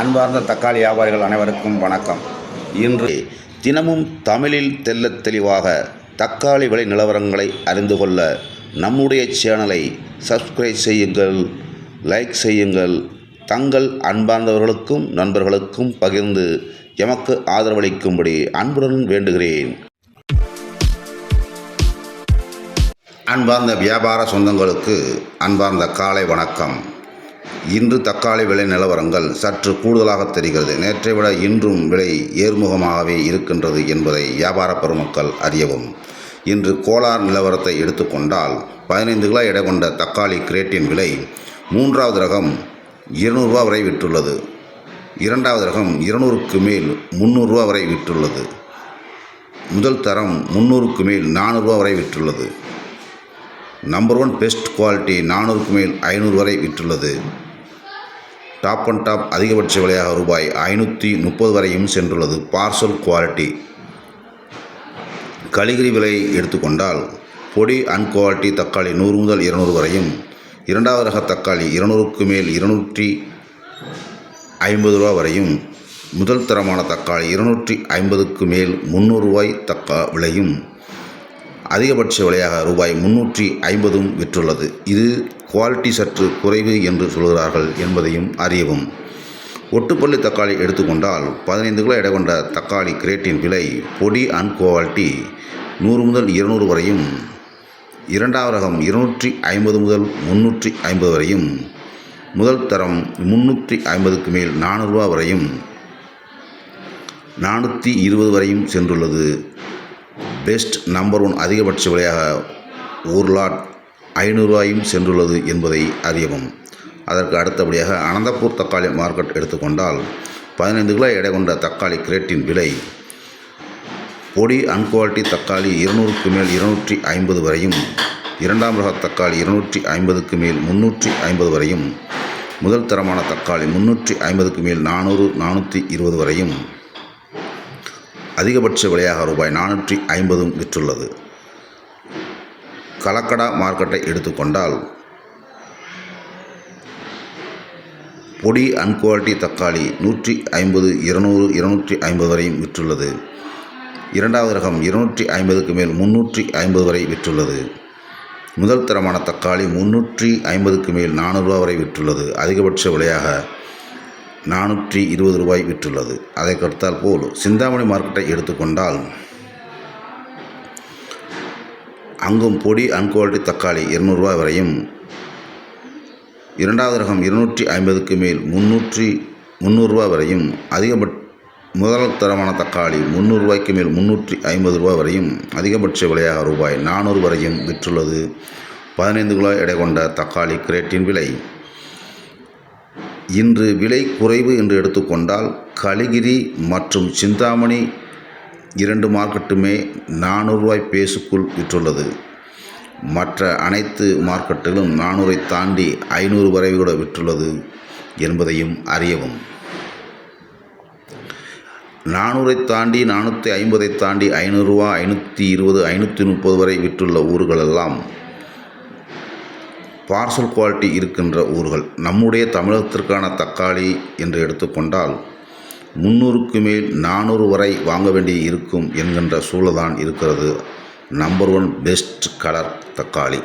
அன்பார்ந்த தக்காளி வியாபாரிகள் அனைவருக்கும் வணக்கம். இன்று தினமும் தமிழில் தெள்ளத் தெளிவாக தக்காளி விலை நிலவரங்களை அறிந்து கொள்ள நம்முடைய சேனலை சப்ஸ்கிரைப் செய்யுங்கள் லைக் செய்யுங்கள். தங்கள் அன்பார்ந்தவர்களுக்கும் நண்பர்களுக்கும் பகிர்ந்து எமக்கு ஆதரவளிக்கும்படி அன்புடன் வேண்டுகிறேன். அன்பார்ந்த வியாபார சொந்தங்களுக்கு அன்பார்ந்த காலை வணக்கம். இன்று தக்காளி விலை நிலவரங்கள் சற்று கூடுதலாக தெரிகிறது. நேற்றை விட இன்றும் விலை ஏர்முகமாகவே இருக்கின்றது என்பதை வியாபார பெருமக்கள் அறியவும். இன்று கோலார் நிலவரத்தை எடுத்துக்கொண்டால் பதினைந்து கிலோ எடை கொண்ட தக்காளி கிரேட்டின் விலை மூன்றாவது ரகம் இருநூறுபா வரை விற்றுள்ளது. இரண்டாவது ரகம் இருநூறுக்கு மேல் முந்நூறுரூவா வரை விற்றுள்ளது. முதல் தரம் முந்நூறுக்கு மேல் நானூறுரூவா வரை விற்றுள்ளது. நம்பர் ஒன் பெஸ்ட் குவாலிட்டி நானூறுக்கு மேல் ஐநூறு வரை விற்றுள்ளது. டாப் அண்ட் டாப் அதிகபட்ச விலையாக ரூபாய் ஐநூற்றி முப்பது வரையும் சென்றுள்ளது. Parcel quality. கலிகிரி விலை எடுத்துக்கொண்டால் பொடி அன்குவாலிட்டி தக்காளி நூறு முதல் இருநூறு வரையும் இரண்டாவது ரக தக்காளி இருநூறுக்கு மேல் இருநூற்றி ஐம்பது ரூபா வரையும் முதல் தரமான தக்காளி இருநூற்றி ஐம்பதுக்கு மேல் முந்நூறு ரூபாய் தக்கா விலையும் அதிகபட்ச விலையாக ரூபாய் முன்னூற்றி ஐம்பதும் விற்றுள்ளது. இது குவாலிட்டி சற்று குறைவு என்று சொல்கிறார்கள் என்பதையும் அறியவும். ஒட்டுப்பள்ளி தக்காளி எடுத்துக்கொண்டால் பதினைந்து கிலோ எடை கொண்ட தக்காளி கிரேட்டின் விலை பொடி அன் குவாலிட்டி நூறு முதல் இருநூறு வரையும் இரண்டாம் ரகம் இருநூற்றி ஐம்பது முதல் முந்நூற்றி ஐம்பது வரையும் முதல் தரம் முந்நூற்றி ஐம்பதுக்கு மேல் நானூறுரூவா வரையும் நானூற்றி இருபது வரையும் சென்றுள்ளது. பெஸ்ட் நம்பர் ஒன் அதிகபட்ச விலையாக ஒரு லாட் ஐநூறுரூவாயும் சென்றுள்ளது என்பதை அறியவும். அதற்கு அடுத்தபடியாக அனந்தபூர் தக்காளி மார்க்கெட் எடுத்துக்கொண்டால் பதினைந்து கிலோ எடை கொண்ட தக்காளி கிரேட்டின் விலை பொடி அன்குவாலிட்டி தக்காளி இருநூறுக்கு மேல் இருநூற்றி ஐம்பது வரையும் இரண்டாம் ரக தக்காளி இருநூற்றி ஐம்பதுக்கு மேல் முந்நூற்றி ஐம்பது வரையும் முதல் தரமான தக்காளி முந்நூற்றி ஐம்பதுக்கு மேல் நானூறு நானூற்றி இருபது வரையும். அதிகபட்ச விலையாக ரூபாய் நானூற்றி ஐம்பதும் விற்றுள்ளது. கலக்கடா மார்க்கெட்டை எடுத்துக்கொண்டால் பொடி அன்குவாலிட்டி தக்காளி நூற்றி ஐம்பது இருநூறு இருநூற்றி ஐம்பது வரையும் விற்றுள்ளது. இரண்டாவது ரகம் இருநூற்றி ஐம்பதுக்கு மேல் முன்னூற்றி ஐம்பது வரை விற்றுள்ளது. முதல் தரமான தக்காளி முந்நூற்றி ஐம்பதுக்கு மேல் நானூறுரூவா வரை விற்றுள்ளது. அதிகபட்ச விலையாக நானூற்றி இருபது ரூபாய் விற்றுள்ளது. அதை கடுத்தால் போல் சிந்தாமணி மார்க்கெட்டை எடுத்துக்கொண்டால் அங்கும் பொடி அன்குவாலிட்டி தக்காளி இருநூறுவா வரையும். இரண்டாவது ரகம் இருநூற்றி ஐம்பதுக்கு மேல் முந்நூற்றி முந்நூறுரூவா வரையும். அதிகபட்ச முதல் தரமான தக்காளி முந்நூறுரூவாய்க்கு மேல் முந்நூற்றி ஐம்பது ரூபா வரையும். அதிகபட்ச விலையாக ரூபாய் நானூறு வரையும் விற்றுள்ளது. பதினைந்து கிலோ எடை கொண்ட தக்காளி கிரேட்டின் விலை. இன்று விலை குறைவு என்று எடுத்துக்கொண்டால் கலிகிரி மற்றும் சிந்தாமணி இரண்டு மார்க்கெட்டுமே நானூறுரூவாய் பேசுக்குள் விற்றுள்ளது. மற்ற அனைத்து மார்க்கெட்டிலும் நானூறை தாண்டி ஐநூறு வரை கூட விற்றுள்ளது என்பதையும் அறியவும். நானூறை தாண்டி நானூற்றி ஐம்பதை தாண்டி ஐநூறுரூவா ஐநூற்றி இருபது ஐநூற்றி முப்பது வரை விற்றுள்ள ஊர்களெல்லாம் பார்சல் குவாலிட்டி இருக்கின்ற ஊர்கள். நம்முடைய தமிழகத்திற்கான தக்காளி என்று எடுத்துக்கொண்டால் முந்நூறுக்கு மேல் நானூறு வரை வாங்க வேண்டி இருக்கும் என்கின்ற சூழல்தான் இருக்கிறது. நம்பர் ஒன் பெஸ்ட் கலர் தக்காளி.